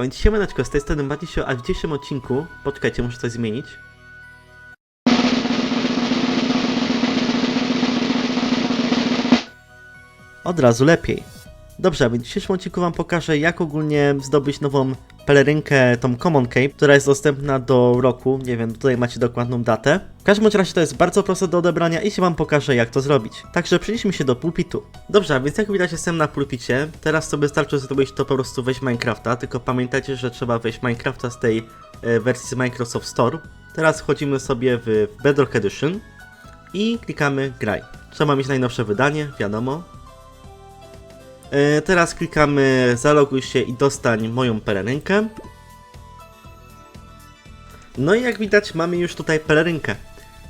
A więc siemaneczko, z tej strony Matisio, a w dzisiejszym odcinku... Poczekajcie, muszę coś zmienić. Od razu lepiej. Dobrze, a więc w dzisiejszym odcinku wam pokażę, jak ogólnie zdobyć nową pelerynkę, tą Common Cape, która jest dostępna do roku, nie wiem, tutaj macie dokładną datę. W każdym razie to jest bardzo proste do odebrania i się wam pokażę, jak to zrobić. Także przenieśmy się do pulpitu. Dobrze, a więc jak widać jestem na pulpicie, teraz sobie wystarczy zrobić to po prostu wejść Minecrafta, tylko pamiętajcie, że trzeba wejść Minecrafta z tej e, wersji z Microsoft Store. Teraz wchodzimy sobie w, w Bedrock Edition i klikamy graj. Trzeba mieć najnowsze wydanie, wiadomo, Teraz klikamy zaloguj się i dostań moją pelerynkę. No i jak widać mamy już tutaj pelerynkę.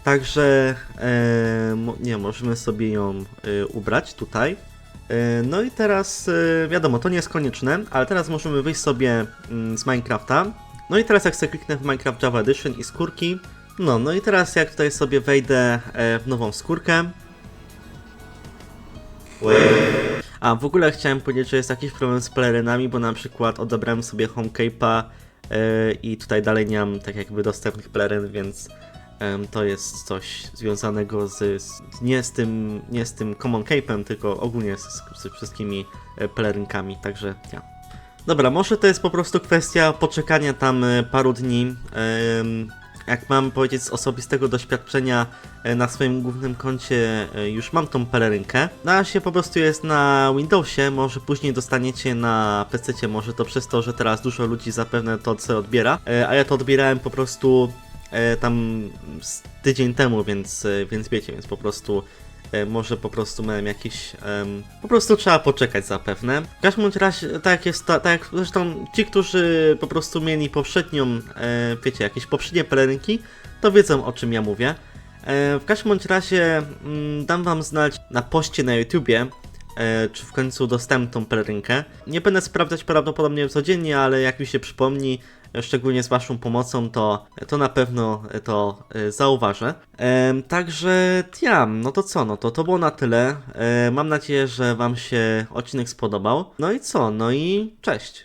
Także e, nie możemy sobie ją e, ubrać tutaj. E, no i teraz e, wiadomo, to nie jest konieczne, ale teraz możemy wyjść sobie mm, z Minecrafta. No i teraz jak sobie kliknę w Minecraft Java Edition i skórki. No, no i teraz jak tutaj sobie wejdę e, w nową skórkę. A w ogóle chciałem powiedzieć, że jest jakiś problem z pelerynami, bo na przykład odebrałem sobie Homecape'a yy, i tutaj dalej nie mam tak jakby dostępnych peleryn, więc em, to jest coś związanego z, z nie z tym nie z tym Common Cape'em, tylko ogólnie z, z wszystkimi e, pelerynkami, także ja. Dobra, może to jest po prostu kwestia poczekania tam e, paru dni. em, jak mam powiedzieć z osobistego doświadczenia, e, na swoim głównym koncie e, już mam tą pelerynkę. Na razie po prostu jest na Windowsie, może później dostaniecie na PC, może to przez to, że teraz dużo ludzi zapewne to co odbiera, e, a ja to odbierałem po prostu tam tydzień temu, więc, więc wiecie, więc po prostu może po prostu miałem jakiś. em, po prostu trzeba poczekać zapewne. W każdym razie, tak jest, ta- tak zresztą ci, którzy po prostu mieli poprzednią, e, wiecie, jakieś poprzednie pelerynki, to wiedzą o czym ja mówię. E, w każdym razie mm, dam wam znać na poście na YouTubie, e, czy w końcu dostałem tą pelerynkę. Nie będę sprawdzać prawdopodobnie codziennie, ale jak mi się przypomni, e, szczególnie z waszą pomocą, to, to na pewno to e, zauważę. Także ja, no to co, no to to było na tyle. E, mam nadzieję, że wam się odcinek spodobał. No i co, no i cześć.